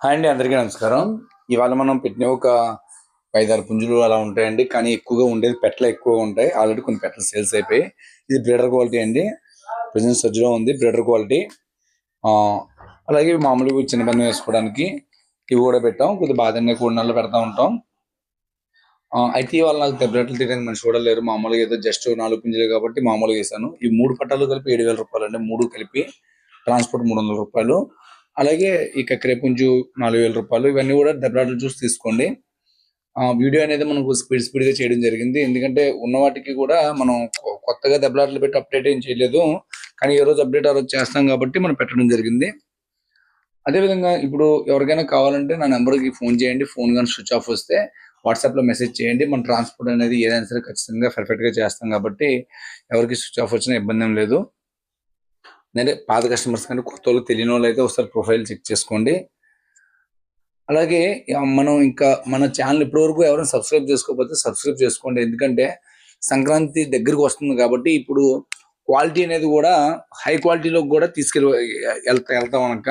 Hi అండి అందరికీ నమస్కారం. ఇవాళ మనం పెట్టిన ఒక ఐదారు పుంజులు అలా ఉంటాయండి కానీ ఎక్కువగా ఉండేది పెట్టలు ఎక్కువగా ఉంటాయి. ఆల్రెడీ కొన్ని పెట్టలు సేల్స్ అయిపోయి. ఇది బ్రీడర్ క్వాలిటీ అండి. ప్రజెంట్ సజ్జలో ఉంది బ్రీడర్ క్వాలిటీ అలాగే మామూలుగా చిన్న పని వేసుకోవడానికి ఇవి కూడా పెట్టాం. కొద్దిగా బాధంగా కూడినల్లో పెడతా ఉంటాం. అయితే ఇవాళ నాకు దెబ్బట్లు తీయడానికి మనిషి కూడా లేరు. మామూలుగా ఏదో జస్ట్ నాలుగు పుంజులు కాబట్టి మామూలుగా వేసాను ఈ మూడు పట్టాలు కలిపి ఏడు వేల రూపాయలు అండి మూడు కలిపి ట్రాన్స్పోర్ట్ మూడు వందల రూపాయలు. అలాగే ఈ కక్కరే పుంజు నాలుగు వేల రూపాయలు ఇవన్నీ కూడా దెబ్బలాటలు చూసి తీసుకోండి. ఆ వీడియో అనేది మనకు స్పీడ్ స్పీడ్గా చేయడం జరిగింది. ఎందుకంటే ఉన్న వాటికి కూడా మనం కొత్తగా దెబ్బలాటలు పెట్టి అప్డేట్ ఏం చేయలేదు. కానీ ఏ రోజు అప్డేట్ ఆ రోజు చేస్తాం కాబట్టి మనం పెట్టడం జరిగింది. అదేవిధంగా ఇప్పుడు ఎవరికైనా కావాలంటే నా నెంబర్కి ఫోన్ చేయండి. ఫోన్ కానీ స్విచ్ ఆఫ్ వస్తే వాట్సాప్లో మెసేజ్ చేయండి. మన ట్రాన్స్పోర్ట్ అనేది ఏదైనా సరే ఖచ్చితంగా పర్ఫెక్ట్గా చేస్తాం కాబట్టి ఎవరికి స్విచ్ ఆఫ్ వచ్చినా ఇబ్బంది ఏం లేదు. అంటే పాత కస్టమర్స్ కానీ కొత్త వాళ్ళు తెలియని వాళ్ళు అయితే ఒకసారి ప్రొఫైల్ చెక్ చేసుకోండి. అలాగే మనం ఇంకా మన ఛానల్ ఇప్పటివరకు ఎవరైనా సబ్స్క్రైబ్ చేసుకోకపోతే సబ్స్క్రైబ్ చేసుకోండి. ఎందుకంటే సంక్రాంతి దగ్గరికి వస్తుంది కాబట్టి ఇప్పుడు క్వాలిటీ అనేది కూడా హై క్వాలిటీలో కూడా తీసుకెళ్ళి వెళ్తా వెళ్తాం అనక.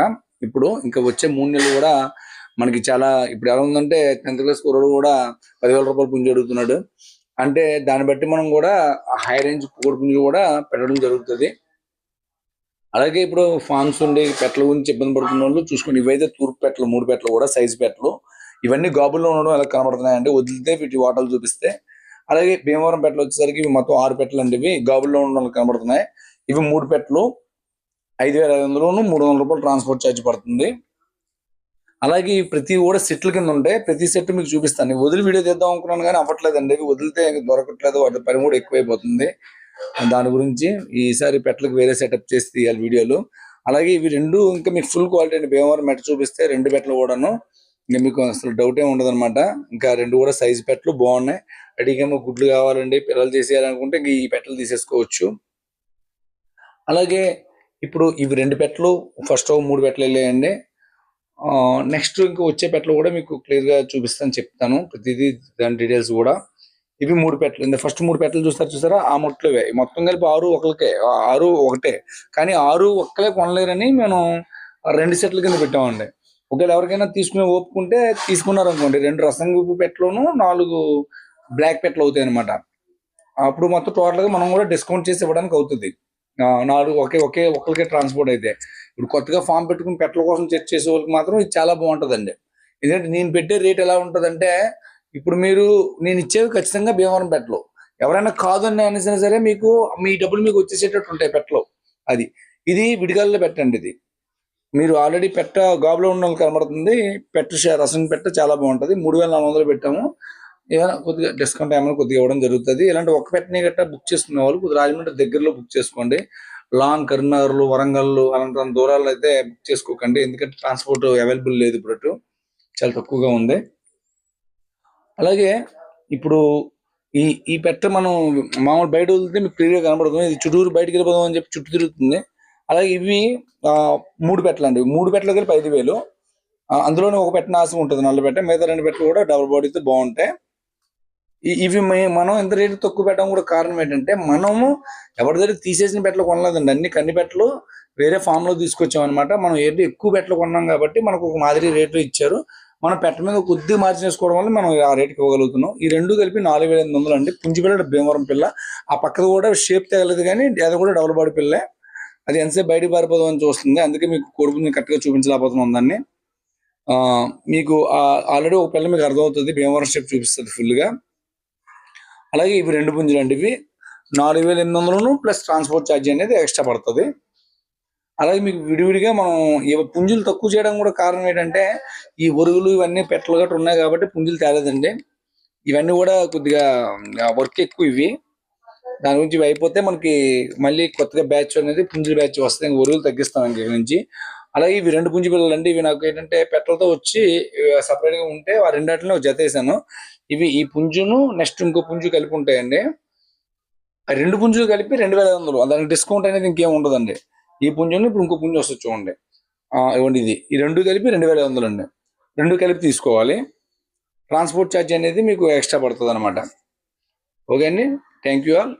ఇప్పుడు ఇంకా వచ్చే మూడు నెలలు కూడా మనకి చాలా ఇప్పుడు ఎలా ఉందంటే టెన్త్ క్లాస్ కుర్రోడు కూడా పదివేల రూపాయలు పుంజు అడుగుతున్నాడు. అంటే దాన్ని బట్టి మనం కూడా హై రేంజ్ కోడి పుంజులు కూడా పెట్టడం జరుగుతుంది. అలాగే ఇప్పుడు ఫాన్స్ ఉండి పెట్టల గురించి ఇబ్బంది పడుతున్న వాళ్ళు చూసుకుని ఇవైతే తూర్పు పెట్టలు మూడు పెట్టలు కూడా సైజు పెట్టలు. ఇవన్నీ గాబుల్లో ఉండడం ఎలా కనబడుతున్నాయండి వదిలితే వీటి వాటలు చూపిస్తే. అలాగే భీమవరం పెట్టలు వచ్చేసరికి ఇవి మొత్తం ఆరు పెట్టలు అండి ఇవి. గాబుల్లో ఉండడం కనబడుతున్నాయి. ఇవి మూడు పెట్టలు ఐదు వేల ఐదు వందలు మూడు వందల రూపాయలు ట్రాన్స్పోర్ట్ ఛార్జ్ పడుతుంది. అలాగే ఈ ప్రతి కూడా సెట్ల కింద ఉంటే ప్రతి సెట్ మీకు చూపిస్తాను. వదిలి వీడియో తీద్దాం అనుకున్నాను కానీ అవ్వట్లేదండి. ఇవి వదిలితే దొరకట్లేదు. వాటి పని కూడా ఎక్కువైపోతుంది. దాని గురించి ఈసారి పెట్టలకు వేరే సెటప్ చేసి తీయాలి వీడియోలు. అలాగే ఇవి రెండు ఇంకా మీకు ఫుల్ క్వాలిటీ అండి. భీమవరం మెట్ట చూపిస్తే రెండు పెట్టలు కూడాను. ఇంకా మీకు అసలు డౌట్ ఏమి ఉండదు ఇంకా రెండు కూడా సైజు పెట్టలు బాగున్నాయి. అడిగేమో గుడ్లు కావాలండి పిల్లలు తీసేయాలనుకుంటే ఇంక ఈ పెట్టలు తీసేసుకోవచ్చు. అలాగే ఇప్పుడు ఇవి రెండు పెట్టలు ఫస్ట్ మూడు పెట్టలు వెళ్ళాయండి. నెక్స్ట్ ఇంకా వచ్చే పెట్టలు కూడా మీకు క్లియర్గా చూపిస్తాను చెప్తాను. ప్రతిదీ దాని డీటెయిల్స్ కూడా. ఇవి మూడు పెట్టలు. ఇంత ఫస్ట్ మూడు పెట్టలు చూస్తారు చూసారా? ఆ మొట్లు ఇవే మొత్తం కలిపి ఆరు ఒకరికే ఆరు ఒకటే. కానీ ఆరు ఒక్కలే కొనలేరని మేము రెండు సెట్ల కింద పెట్టామండి. ఒకవేళ ఎవరికైనా తీసుకునే ఒప్పుకుంటే తీసుకున్నారు అనుకోండి రెండు రసంగుపు పెట్టలోను నాలుగు బ్లాక్ పెట్టలు అవుతాయి అనమాట అప్పుడు మొత్తం టోటల్గా మనం కూడా డిస్కౌంట్ చేసి ఇవ్వడానికి అవుతుంది. నాలుగు ఒకే ఒకే ఒక్కరికే ట్రాన్స్పోర్ట్ అయితే. ఇప్పుడు కొత్తగా ఫామ్ పెట్టుకుని పెట్టల కోసం చెక్ చేసే వాళ్ళకి మాత్రం ఇది చాలా బాగుంటుందండి. ఎందుకంటే నేను పెట్టే రేట్ ఎలా ఉంటుందంటే ఇప్పుడు మీరు నేను ఇచ్చేవి ఖచ్చితంగా భీమవరం పెట్టలో. ఎవరైనా కాదు అని అనేసినా సరే మీకు మీ డబ్బులు మీకు వచ్చేసేటట్టు ఉంటాయి పెట్టలో. అది. ఇది విడిగాల్లో పెట్టండి ఇది. మీరు ఆల్రెడీ పెట్ట గాబులో ఉన్న వాళ్ళకి కనబడుతుంది. పెట్ట రసం పెట్ట చాలా బాగుంటుంది. మూడు వేల నాలుగు వందలు పెట్టాము. ఏమైనా కొద్దిగా డిస్కౌంట్ ఏమైనా కొద్దిగా ఇవ్వడం జరుగుతుంది. ఇలాంటి ఒక్క పెట్టని గట్టా బుక్ చేసుకునే వాళ్ళు కొద్దిగా రాజమండ్రి దగ్గరలో బుక్ చేసుకోండి. లాంగ్ కరీంనగర్లు వరంగల్లు అలాంటి దూరాల్లో అయితే బుక్ చేసుకోకండి. ఎందుకంటే ట్రాన్స్పోర్ట్ అవైలబుల్ లేదు ఇప్పుడు చాలా తక్కువగా ఉంది. అలాగే ఇప్పుడు ఈ ఈ పెట్ట మనం మామూలు బయట వదిలితే మీకు క్లియర్గా కనబడుతుంది ఇది చుట్టూరు బయటకు వెళ్ళిపోదాం అని చెప్పి చుట్టూ తిరుగుతుంది. అలాగే ఇవి ఆ, మూడు పెట్టలు అండి. మూడు పెట్టలు కలిపి ఐదు వేలు. అందులోనే ఒక పెట్ట నాశం ఉంటుంది. నల్ల పెట్ట మిగతా రెండు పెట్టలు కూడా డబుల్ బాడీతో బాగుంటాయి. ఇవి మే- మనం ఎంత రేటు తక్కువ పెట్టడం కూడా కారణం ఏంటంటే మనము ఎవరి దగ్గర తీసేసిన పెట్టలు కొనలేదండి. అన్ని కన్ని పెట్టలు వేరే ఫామ్లో తీసుకొచ్చాం అనమాట మనం ఏంటి ఎక్కువ పెట్టలు కొన్నాం కాబట్టి మనకు ఒక మాదిరి రేటు ఇచ్చారు. మనం పెట్ట మీద కొద్దిగా మార్జిన్ వేసుకోవడం వల్ల మనం ఆ రేట్కి ఇవ్వగలుగుతున్నాం. ఈ రెండు కలిపి నాలుగు వేల ఎనిమిది వందలు అండి. పుంజిపిల్ల భీమవరం పిల్ల. ఆ పక్కది కూడా షేప్ తగలేదు కానీ అది కూడా డబుల్ బాడీ పిల్లే. అది ఎంతసేపు బయట పారిపోదాం అని చూస్తుంది. అందుకే మీకు కొడుకుని కరెక్ట్గా చూపించలేకపోతున్నాం దాన్ని. మీకు ఆల్రెడీ ఒక పిల్ల మీకు అర్థమవుతుంది. భీమవరం షేప్ చూపిస్తుంది ఫుల్గా అలాగే ఇవి రెండు పుంజులు అండి ఇవి. నాలుగు వేల ఎనిమిది వందలను ప్లస్ ట్రాన్స్పోర్ట్ ఛార్జ్ అనేది ఎక్స్ట్రా పడుతుంది. అలాగే మీకు విడివిడిగా మనం ఈ పుంజులు తక్కువ చేయడం కూడా కారణం ఏంటంటే ఈ ఒరుగులు ఇవన్నీ పెట్టలు గట్రా ఉన్నాయి కాబట్టి పుంజులు తేలేదండి. ఇవన్నీ కూడా కొద్దిగా వర్క్ ఎక్కువ ఇవి. దాని గురించి ఇవి అయిపోతే మనకి మళ్ళీ కొత్తగా బ్యాచ్ అనేది పుంజుల బ్యాచ్ వస్తే ఒరుగులు తగ్గిస్తాం ఇంక ఇక్కడ నుంచి. అలాగే ఇవి రెండు పుంజు పిల్లలు అండి ఇవి నాకు ఏంటంటే పెట్టలతో వచ్చి సపరేట్గా ఉంటే ఆ రెండాటిని జత వేసాను. ఇవి ఈ పుంజును నెక్స్ట్ ఇంకో పుంజు కలిపి ఉంటాయండి. రెండు పుంజులు కలిపి రెండు వేల ఐదు వందలు. దానికి డిస్కౌంట్ అనేది ఇంకేం ఉండదండి. ఈ పుంజును ఇప్పుడు ఇంకో పుంజు వస్తుంది చూడండి. ఇవ్వండి ఇది. ఈ రెండు కలిపి రెండు వేల ఐదు వందలు అండి. రెండు కలిపి తీసుకోవాలి. ట్రాన్స్పోర్ట్ ఛార్జ్ అనేది మీకు ఎక్స్ట్రా పడుతుంది అనమాట ఓకే అండి. Thank you all.